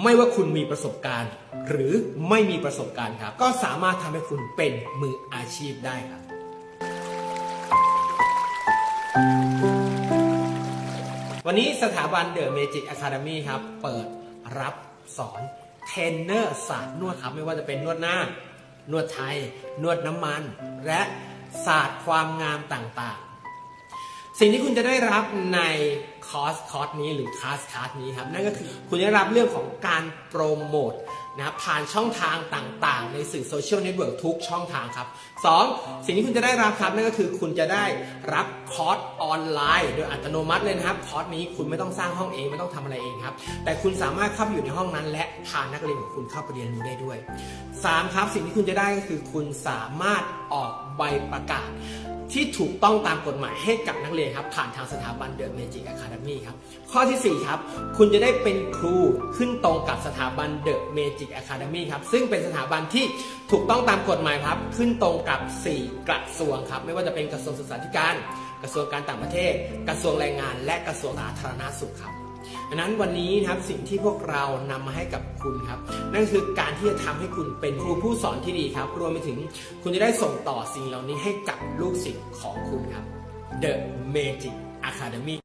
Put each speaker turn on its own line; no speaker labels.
ไม่ว่าคุณมีประสบการณ์ หรือไม่มีประสบการณ์ครับ ก็สามารถทำให้คุณเป็นมืออาชีพได้ครับ วันนี้สถาบันเดอะเมจิกอะคาเดมีครับ เปิดรับสอนเทรนเนอร์ศาสตร์นวดครับ ไม่ว่าจะเป็นนวดหน้า นวดไทย นวดน้ำมัน และศาสตร์ความงามต่างๆ สิ่งที่คุณจะได้รับใน คอร์สคอร์สนี้หรือคลาสคลาสนี้ครับนั่นก็คือคุณจะได้รับเรื่องของการโปรโมทนะครับผ่านช่องทางต่างๆ ในสื่อโซเชียลเน็ตเวิร์กทุกช่องทางครับ 2. สิ่งที่คุณจะได้รับครับนั่นก็คือคุณจะได้รับคอร์สออนไลน์ โดยอัตโนมัติเลยนะครับ คอร์สนี้คุณไม่ต้องสร้างห้องเอง ไม่ต้องทำอะไรเองครับ แต่คุณสามารถเข้าไปอยู่ในห้องนั้น และพานักเรียนของคุณเข้าไปเรียนรู้ได้ด้วย 3. ครับสิ่งที่คุณจะได้ก็คือคุณสามารถออกใบประกาศ ที่ถูกต้องตามกฎหมายให้กับนักเรียนครับ ผ่านทางสถาบันเดอะเมจิกอะคาเดมี่ครับ ข้อทีสี่ 4 ครับ คุณจะได้เป็นครูขึ้นตรงกับสถาบันเดอะเมจิกอะคาเดมี่ครับ ซึ่งเป็นสถาบันที่ถูกต้องตามกฎหมายครับ ขึ้นตรงกับ 4 กระทรวงครับ ไม่ว่าจะเป็นกระทรวงศึกษาธิการ กระทรวงการต่างประเทศ กระทรวงแรงงาน และกระทรวงสาธารณสุขครับ ดังนั้นวันนี้นะครับสิ่งที่พวกเรานำมาให้กับคุณครับ นั่นคือการที่จะทำให้คุณเป็นครูผู้สอนที่ดีครับ รวมไปถึงคุณจะได้ส่งต่อสิ่งเหล่านี้ให้กับลูกศิษย์ของคุณครับ The Magic Academy